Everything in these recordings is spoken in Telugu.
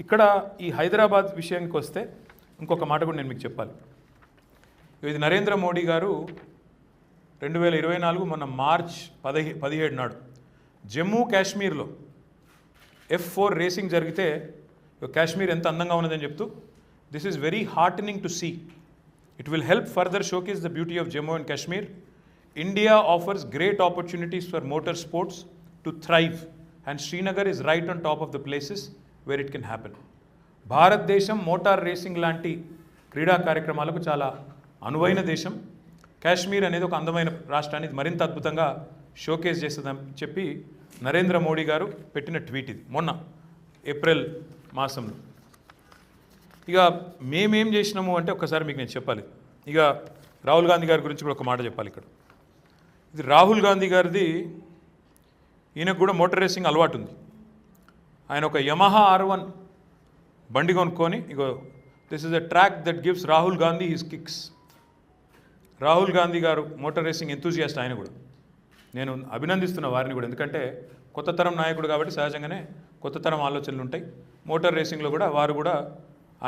ఇక్కడ ఈ హైదరాబాద్ విషయానికి వస్తే ఇంకొక మాట కూడా నేను మీకు చెప్పాలి. ఇది నరేంద్ర మోడీ గారు రెండు వేల ఇరవై నాలుగు మొన్న మార్చ్ పదిహే పదిహేడు నాడు జమ్మూ కాశ్మీర్లో ఎఫ్ ఫోర్ రేసింగ్ జరిగితే కాశ్మీర్ ఎంత అందంగా ఉన్నదని చెప్తూ this is very heartening to see it will help further showcase the beauty of Jammu and Kashmir India offers great opportunities for motor sports to thrive and Srinagar is right on top of the places where it can happen Bharatadesam motor racing లాంటి క్రీడా కార్యక్రమాలకు చాలా అనువైన దేశం. కాశ్మీర్ అనేది ఒక అందమైన రాష్ట్రాన్ని మరింత అద్భుతంగా షోకేస్ చేస్తుందని చెప్పి నరేంద్ర మోడీ గారు పెట్టిన ట్వీట్ ఇది మొన్న ఏప్రిల్ మాసంలో. ఇక మేమేం చేసినాము అంటే ఒక్కసారి మీకు నేను చెప్పాలి. ఇక రాహుల్ గాంధీ గారి గురించి కూడా ఒక మాట చెప్పాలి ఇక్కడ. ఇది రాహుల్ గాంధీ గారిది ఈయనకు కూడా మోటార్ రేసింగ్ అలవాటు ఉంది. ఆయన ఒక యమహా ఆర్ వన్ బండి కొనుక్కొని ఇగో this is a track that gives Rahul Gandhi his kicks Rahul Gandhi garu motor racing enthusiast ఆయన కూడా. నేను అభినందిస్తున్న వారిని కూడా. ఎందుకంటే కొత్త తరం నాయకుడు కాబట్టి సహజంగానే కొత్త తరం ఆలోచనలు ఉంటాయి. మోటార్ రేసింగ్లో కూడా వారు కూడా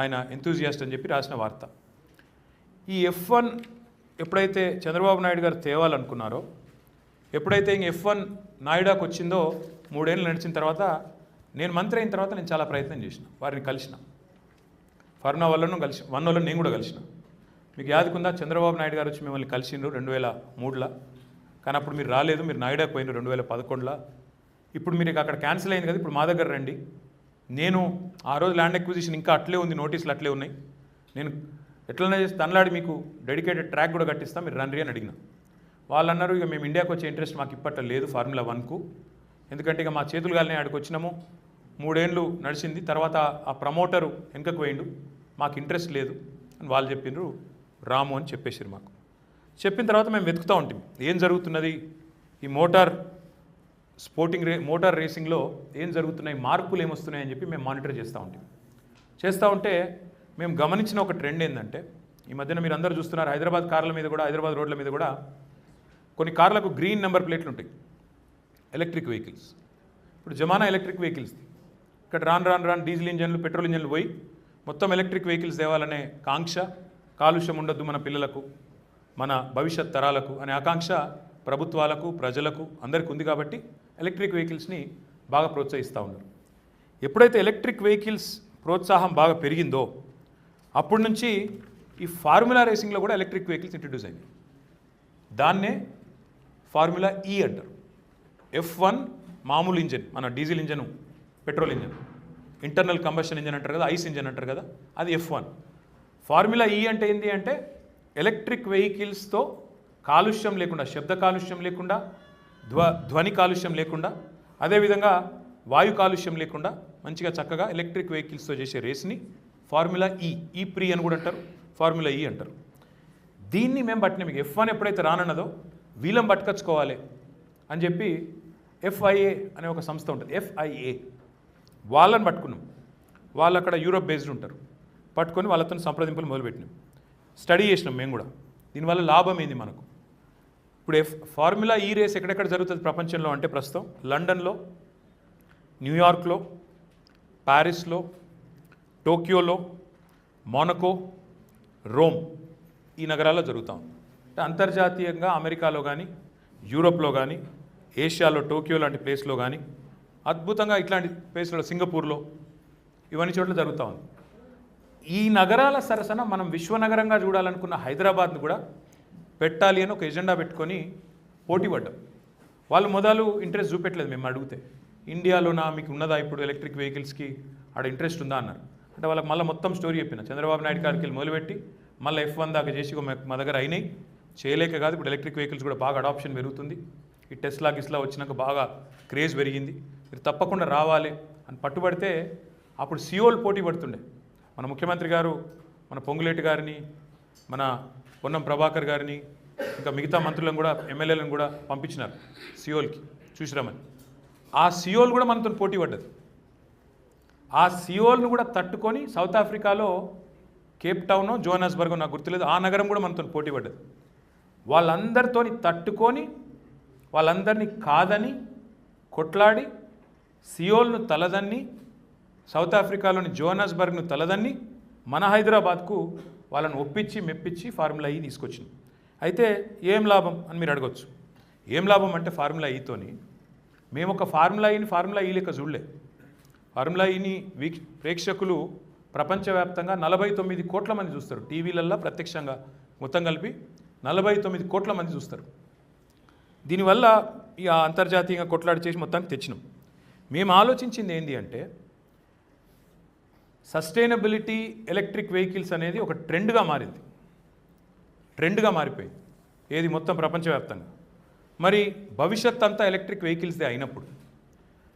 ఆయన ఎంతూజియాస్ట్ అని చెప్పి రాసిన వార్త. ఈ ఎఫ్ వన్ ఎప్పుడైతే చంద్రబాబు నాయుడు గారు తేవాలనుకున్నారో ఎప్పుడైతే ఇంక ఎఫ్ వన్ నాయుడాకు వచ్చిందో మూడేళ్ళు నడిచిన తర్వాత నేను మంత్రి అయిన తర్వాత నేను చాలా ప్రయత్నం చేసిన వారిని కలిసిన. ఫర్నా వాళ్ళను కలిసి వన్ వాళ్ళను నేను కూడా కలిసిన. మీకు యాదకుందా చంద్రబాబు నాయుడు గారు వచ్చి మిమ్మల్ని కలిసిండ్రు రెండు వేల మూడులో. కానీ అప్పుడు మీరు రాలేదు మీరు నాయుడా పోయినారు రెండు వేల పదకొండులో. ఇప్పుడు మీరు అక్కడ క్యాన్సిల్ అయింది కదా ఇప్పుడు మా దగ్గర రండి. నేను ఆ రోజు ల్యాండ్ ఎక్విజిషన్ ఇంకా అట్లే ఉంది నోటీసులు అట్లే ఉన్నాయి. నేను ఎట్లనే చేసి తనలాడి మీకు డెడికేటెడ్ ట్రాక్ కూడా కట్టిస్తా మీరు రండి అని అడిగిన. వాళ్ళు అన్నారు ఇక మేము ఇండియాకి వచ్చే ఇంట్రెస్ట్ మాకు ఇప్పట్లో లేదు ఫార్ములా వన్కు. ఎందుకంటే ఇక మా చేతులు గాలిని ఆడికి వచ్చినాము. మూడేళ్ళు నడిచింది. తర్వాత ఆ ప్రమోటరు వెనుకకు పోయిండు. మాకు ఇంట్రెస్ట్ లేదు. అని వాళ్ళు చెప్పిండ్రు రాము అని చెప్పేసారు మాకు. చెప్పిన తర్వాత మేము వెతుకుతూ ఉంటాం ఏం జరుగుతున్నది? ఈ మోటార్ స్పోర్టింగ్ రే మోటార్ రేసింగ్లో ఏం జరుగుతున్నాయి? మార్పులు ఏమొస్తున్నాయి? అని చెప్పి మేము మానిటర్ చేస్తూ ఉంటాం చేస్తూ ఉంటే మేము గమనించిన ఒక ట్రెండ్ ఏంటంటే ఈ మధ్యన మీరు అందరూ చూస్తున్నారు హైదరాబాద్ కార్ల మీద కూడా హైదరాబాద్ రోడ్ల మీద కూడా కొన్ని కార్లకు గ్రీన్ నెంబర్ ప్లేట్లు ఉంటాయి. Electric vehicles. ఇప్పుడు జమానా ఎలక్ట్రిక్ వెహికల్స్. ఇక్కడ రాను రాను రాను డీజిల్ ఇంజన్లు పెట్రోల్ ఇంజన్లు పోయి మొత్తం ఎలక్ట్రిక్ వెహికల్స్ తేవాలనే కాంక్ష కాలుష్యం ఉండొద్దు మన పిల్లలకు మన భవిష్యత్ తరాలకు అనే ఆకాంక్ష ప్రభుత్వాలకు ప్రజలకు అందరికీ ఉంది కాబట్టి ఎలక్ట్రిక్ వెహికల్స్ని బాగా ప్రోత్సహిస్తూ ఉన్నారు. ఎప్పుడైతే ఎలక్ట్రిక్ వెహికల్స్ ప్రోత్సాహం బాగా పెరిగిందో అప్పటి నుంచి ఈ ఫార్ములా రేసింగ్లో కూడా ఎలక్ట్రిక్ వెహికల్స్ ఇంట్రడ్యూస్ అయింది దాన్నే ఫార్ములా ఈ అంటారు. ఎఫ్ వన్ మామూలు ఇంజన్ మన diesel engine petrol engine. Internal combustion engine అంటారు కదా ఐస్ ఇంజన్ అంటారు కదా అది ఎఫ్ వన్ ఫార్ములా ఈ అంటే ఏంటి అంటే ఎలక్ట్రిక్ వెహికల్స్తో కాలుష్యం లేకుండా శబ్ద కాలుష్యం లేకుండా ధ్వ ధ్వని కాలుష్యం లేకుండా అదేవిధంగా వాయు కాలుష్యం లేకుండా మంచిగా చక్కగా ఎలక్ట్రిక్ వెహికల్స్తో చేసే రేస్ని ఫార్ములా ఈ ఈ ప్రీ అని కూడా అంటారు ఫార్ములా ఈ అంటారు. దీన్ని మేము పట్టిన మీకు ఎఫ్ వన్ ఎప్పుడైతే రానన్నదో వీలం పట్టుకొచ్చుకోవాలి అని చెప్పి ఎఫ్ఐఏ అనే ఒక సంస్థ ఉంటుంది. ఎఫ్ఐఏ. వాళ్ళని పట్టుకున్నాం. వాళ్ళు అక్కడ యూరోప్ బేస్డ్ ఉంటారు. పట్టుకొని వాళ్ళతో సంప్రదింపులు మొదలుపెట్టినాం. స్టడీ చేసినాం మేము కూడా. దీనివల్ల లాభం ఏంది మనకు? ఇప్పుడు ఎఫ్ ఫార్ములా ఈ రేస్ ఎక్కడెక్కడ జరుగుతుంది ప్రపంచంలో అంటే ప్రస్తుతం? లండన్లో న్యూయార్క్లో ప్యారిస్లో టోక్యోలో మోనకో రోమ్ ఈ నగరాల్లో జరుగుతూ ఉంది. అంటే అంతర్జాతీయంగా అమెరికాలో కానీ యూరోప్లో కానీ ఏషియాలో టోక్యో లాంటి ప్లేస్లో కానీ అద్భుతంగా ఇట్లాంటి ప్లేస్లో సింగపూర్లో ఇవన్నీ చోట్ల జరుగుతూ ఉంది. ఈ నగరాల సరసన మనం విశ్వనగరంగా చూడాలనుకున్న హైదరాబాద్ను కూడా పెట్టాలి అని ఒక ఎజెండా పెట్టుకొని పోటీ పడ్డాం. వాళ్ళు మొదలు ఇంట్రెస్ట్ చూపెట్టలేదు మేము అడిగితే. ఇండియాలోనా? మీకు ఉన్నదా ఇప్పుడు ఎలక్ట్రిక్ వెహికల్స్కి ఆడ ఇంట్రెస్ట్ ఉందా? అన్నారు. అంటే వాళ్ళకి మళ్ళీ మొత్తం స్టోరీ చెప్పిన. చంద్రబాబు నాయుడు గారికి వెళ్ళి మొదలుపెట్టి మళ్ళీ ఎఫ్ వన్ దాకా చేసి మా దగ్గర అయినాయి. చేయలేక కాదు ఇప్పుడు ఎలక్ట్రిక్ వెహికల్స్ కూడా బాగా అడాప్షన్ పెరుగుతుంది. ఈ టెస్లా గిస్లా వచ్చినాక బాగా క్రేజ్ పెరిగింది. మీరు తప్పకుండా రావాలి అని పట్టుబడితే అప్పుడు సియోల్ పోటీ పడుతుండే. మన ముఖ్యమంత్రి గారు మన పొంగులేటి గారిని మన పొన్నం ప్రభాకర్ గారిని ఇంకా మిగతా మంత్రులను కూడా ఎమ్మెల్యేలను కూడా పంపించినారు సియోల్కి చూసిరామని. ఆ సియోల్ కూడా మనతో పోటీ పడ్డది. ఆ సియోల్ను కూడా తట్టుకొని సౌత్ ఆఫ్రికాలో కేప్ టౌన్ జోహానస్బర్గ్ నాకు గుర్తులేదు. ఆ నగరం కూడా మనతో పోటీ పడ్డది. వాళ్ళందరితోని తట్టుకొని వాళ్ళందరినీ కాదని కొట్లాడి సియోల్ను తలదన్ని సౌత్ ఆఫ్రికాలోని జోహానస్బర్గ్ను తలదన్ని మన హైదరాబాద్కు వాళ్ళని ఒప్పించి మెప్పించి ఫార్ములా ఈ తీసుకొచ్చింది. అయితే ఏం లాభం అని మీరు అడగొచ్చు. ఏం లాభం అంటే ఫార్ములా ఈతోని. మేము ఒక ఫార్ములా ఈని ఫార్ములా ఈ లెక్క చూడలే. ఫార్ములా ఈని వీక్ష ప్రేక్షకులు ప్రపంచవ్యాప్తంగా నలభై తొమ్మిది కోట్ల మంది చూస్తారు. టీవీలల్లో ప్రత్యక్షంగా మొత్తం కలిపి నలభై తొమ్మిది కోట్ల మంది చూస్తారు. దీనివల్ల ఇక అంతర్జాతీయంగా కొట్లాడి చేసి మొత్తానికి తెచ్చినాం. మేము ఆలోచించింది ఏంటి అంటే సస్టైనబిలిటీ ఎలక్ట్రిక్ వెహికల్స్ అనేది ఒక ట్రెండ్గా మారింది. ట్రెండ్గా మారిపోయింది. ఏది మొత్తం ప్రపంచవ్యాప్తంగా. మరి భవిష్యత్ అంతా ఎలక్ట్రిక్ వెహికల్స్దే అయినప్పుడు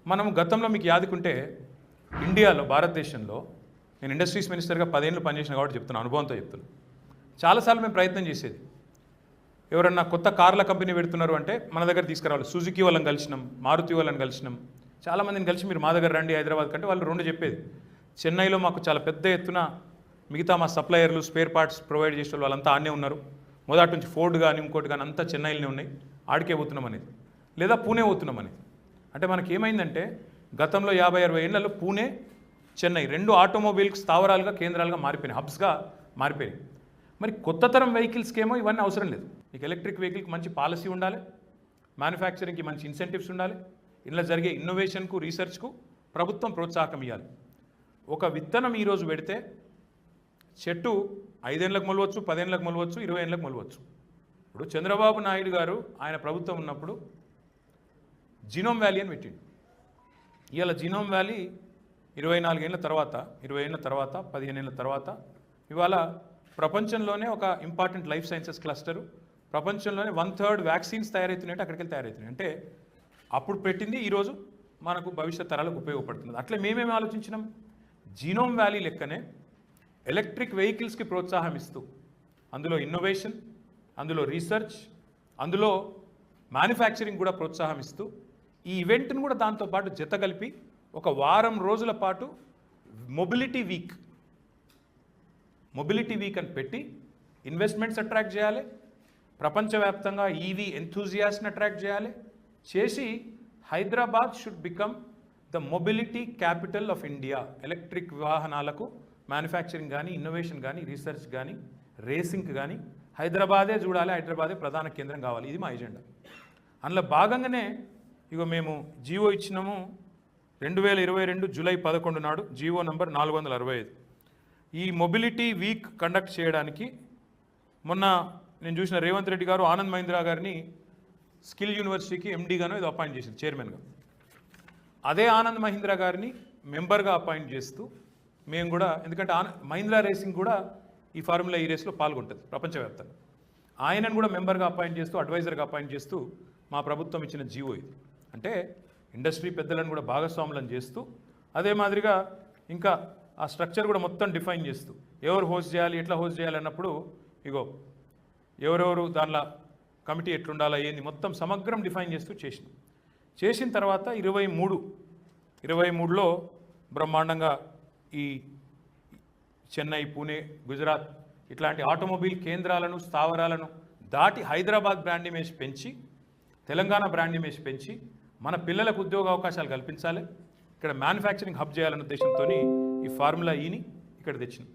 మనం గతంలో మీకు యాదుకుంటే ఇండియాలో భారతదేశంలో నేను ఇండస్ట్రీస్ మినిస్టర్గా పదేళ్ళు పనిచేసిన కాబట్టి చెప్తున్నాను అనుభవంతో చెప్తున్నాను చాలాసార్లు మేము ప్రయత్నం చేసేది. ఎవరన్నా కొత్త కార్ల కంపెనీ పెడుతున్నారు అంటే మన దగ్గర తీసుకురావాలి. సుజుకి వాళ్ళని కలిసినాం మారుతి వాళ్ళని కలిసినాం. చాలామందిని కలిసి మీరు మా దగ్గర రండి హైదరాబాద్ కంటే వాళ్ళు రెండు చెప్పేది. చెన్నైలో మాకు చాలా పెద్ద ఎత్తున మిగతా మా సప్లయర్లు స్పేర్ పార్ట్స్ ప్రొవైడ్ చేసే వాళ్ళు వాళ్ళంతా ఆడనే ఉన్నారు. మొదటి నుంచి ఫోర్డ్ కానీ ఇంకోటి కానీ అంతా చెన్నైలోనే ఉన్నాయి. ఆడికే పోతున్నాం అనేది. లేదా పూణే పోతున్నాం అనేది. అంటే మనకి ఏమైందంటే గతంలో యాభై అరవై ఏళ్ళలో పూణే చెన్నై రెండు ఆటోమొబైల్కి స్థావరాలుగా కేంద్రాలుగా మారిపోయినాయి. హబ్స్గా మారిపోయినాయి. మరి కొత్త తరం వెహికల్స్కి ఏమో ఇవన్నీ అవసరం లేదు. మీకు ఎలక్ట్రిక్ వెహికల్కి మంచి పాలసీ ఉండాలి మ్యానుఫ్యాక్చరింగ్కి మంచి ఇన్సెంటివ్స్ ఉండాలి ఇందులో జరిగే ఇన్నోవేషన్కు రీసెర్చ్కు ప్రభుత్వం ప్రోత్సాహకం ఇవ్వాలి ఒక విత్తనం ఈరోజు పెడితే చెట్టు ఐదేళ్ళకు మొలవచ్చు పదేళ్ళకు మొలవచ్చు ఇరవై ఏళ్ళకు మొలవచ్చు. ఇప్పుడు చంద్రబాబు నాయుడు గారు ఆయన ప్రభుత్వం ఉన్నప్పుడు జినోమ్ వ్యాలీ అని పెట్టిండు. ఇవాళ జినోమ్ వ్యాలీ ఇరవై నాలుగేళ్ళ తర్వాత ఇరవై ఏళ్ళ తర్వాత పదిహేను ఏళ్ళ తర్వాత ఇవాళ ప్రపంచంలోనే ఒక ఇంపార్టెంట్ లైఫ్ సైన్సెస్ క్లస్టరు. ప్రపంచంలోనే వన్ థర్డ్ వ్యాక్సిన్స్ తయారవుతున్నాయంటే అక్కడికి వెళ్ళి తయారవుతున్నాయి అంటే అప్పుడు పెట్టింది ఈరోజు మనకు భవిష్యత్ తరాలకు ఉపయోగపడుతుంది అట్లే మేమేమి ఆలోచించినాం? జీనోమ్ వ్యాలీ లెక్కనే ఎలక్ట్రిక్ వెహికల్స్కి ప్రోత్సాహం ఇస్తూ అందులో ఇన్నోవేషన్ అందులో రీసెర్చ్ అందులో మ్యానుఫ్యాక్చరింగ్ కూడా ప్రోత్సాహం ఇస్తూ ఈ ఈవెంట్ను కూడా దాంతోపాటు జత కలిపి ఒక వారం రోజుల పాటు మొబిలిటీ వీక్ మొబిలిటీ వీక్ అని పెట్టి ఇన్వెస్ట్మెంట్స్ అట్రాక్ట్ చేయాలి ప్రపంచవ్యాప్తంగా ఈవీ ఎంథూజియాస్ని అట్రాక్ట్ చేయాలి. చేసి Hyderabad should become the mobility capital of India electric వాహనాలకు మ్యానుఫ్యాక్చరింగ్ కానీ ఇన్నోవేషన్ కానీ రీసెర్చ్ కానీ రేసింగ్ కానీ హైదరాబాదే చూడాలి. హైదరాబాదే ప్రధాన కేంద్రం కావాలి. ఇది మా ఎజెండా అందులో భాగంగానే ఇగో మేము జీవో ఇచ్చినాము రెండు వేల ఇరవై రెండు జూలై పదకొండు నాడు. జీవో నంబర్ నాలుగు వందల అరవై ఐదు. ఈ మొబిలిటీ వీక్ కండక్ట్ చేయడానికి మొన్న నేను చూసిన రేవంత్ రెడ్డి గారు ఆనంద్ మహీంద్రా గారిని స్కిల్ యూనివర్సిటీకి ఎండీగాను ఇది అపాయింట్ చేసింది చైర్మన్గా. అదే ఆనంద్ మహీంద్రా గారిని మెంబర్గా అపాయింట్ చేస్తూ మేము కూడా ఎందుకంటే ఆన మహీంద్రా రేసింగ్ కూడా ఈ ఫార్ములా ఈ రేస్లో పాల్గొంటుంది ప్రపంచవ్యాప్తంగా. ఆయనను కూడా మెంబర్గా అపాయింట్ చేస్తూ అడ్వైజర్గా అపాయింట్ చేస్తూ మా ప్రభుత్వం ఇచ్చిన జీవో ఇది. అంటే ఇండస్ట్రీ పెద్దలను కూడా భాగస్వాములను చేస్తూ అదే మాదిరిగా ఇంకా ఆ స్ట్రక్చర్ కూడా మొత్తం డిఫైన్ చేస్తూ ఎవరు హోస్ట్ చేయాలి ఎట్లా హోస్ట్ చేయాలి అన్నప్పుడు ఇగో ఎవరెవరు దానిలో కమిటీ ఎట్లుండాలా ఏంది మొత్తం సమగ్రం డిఫైన్ చేస్తూ చేసినాం చేసిన తర్వాత ఇరవై మూడు ఇరవై మూడులో బ్రహ్మాండంగా ఈ చెన్నై పూణే గుజరాత్ ఇట్లాంటి ఆటోమొబైల్ కేంద్రాలను స్థావరాలను దాటి హైదరాబాద్ బ్రాండ్ ఇమేజ్ పెంచి తెలంగాణ బ్రాండ్ ఇమేజ్ పెంచి మన పిల్లలకు ఉద్యోగ అవకాశాలు కల్పించాలి. ఇక్కడ మ్యానుఫ్యాక్చరింగ్ హబ్ చేయాలనే ఉద్దేశంతో ఈ ఫార్ములా ఈని ఇక్కడ తెచ్చింది.